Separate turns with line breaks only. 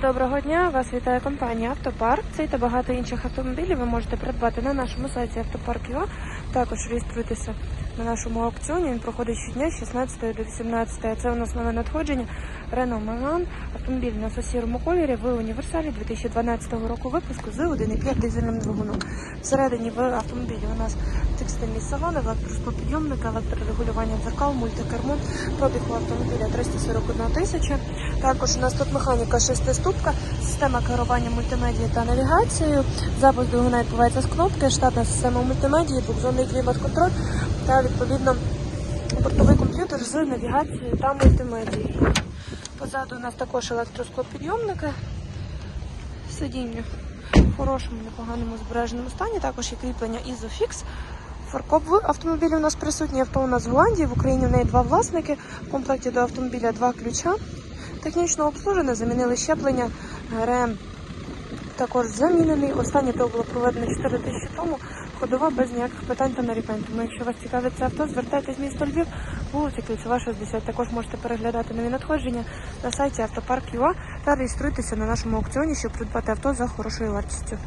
Доброго дня! Вас вітає компанія Автопарк. Цей та багато інших автомобілів ви можете придбати на нашому сайті Автопарк.ua. Також реєструйтеся на нашому аукціоні. Він проходить щодня з 16 до 18. Це у нас нове надходження Renault Megane. Автомобіль у нас у сірому кольорі в універсалі 2012 року випуску з 1,5 дизельним двигуном. Всередині в автомобілі у нас текстильний салон, електросклопідйомник, електрорегулювання дзеркал, мультикермо. Пробіг у автомобіля 341 тисяча. Також у нас тут механіка шестиступка, система керування мультимедією та навігацією. Запуск двигуна відбувається з кнопки, штатна система мультимедії, двохзонний клімат-контроль та відповідно бортовий комп'ютер з навігацією та мультимедією. Позаду у нас також електросклопідйомники, сидіння в хорошому, непоганому збереженому стані, також є кріплення Isofix. Фаркоп в автомобілі у нас присутній. Авто у нас в Голландії, в Україні в неї два власники. В комплекті до автомобіля два ключа. Технічно обслужене, замінили щеплення, РМ також замінений. Останнє то було проведено 4 тисячі тому. Ходова без ніяких питань та нарікань. Тому якщо вас цікавить це авто, звертайтесь в місто Львів, вулиця Кільцева, 60. Також можете переглядати нові надходження на сайті автопарк.ua та реєструйтеся на нашому аукціоні, щоб придбати авто за хорошою вартістю.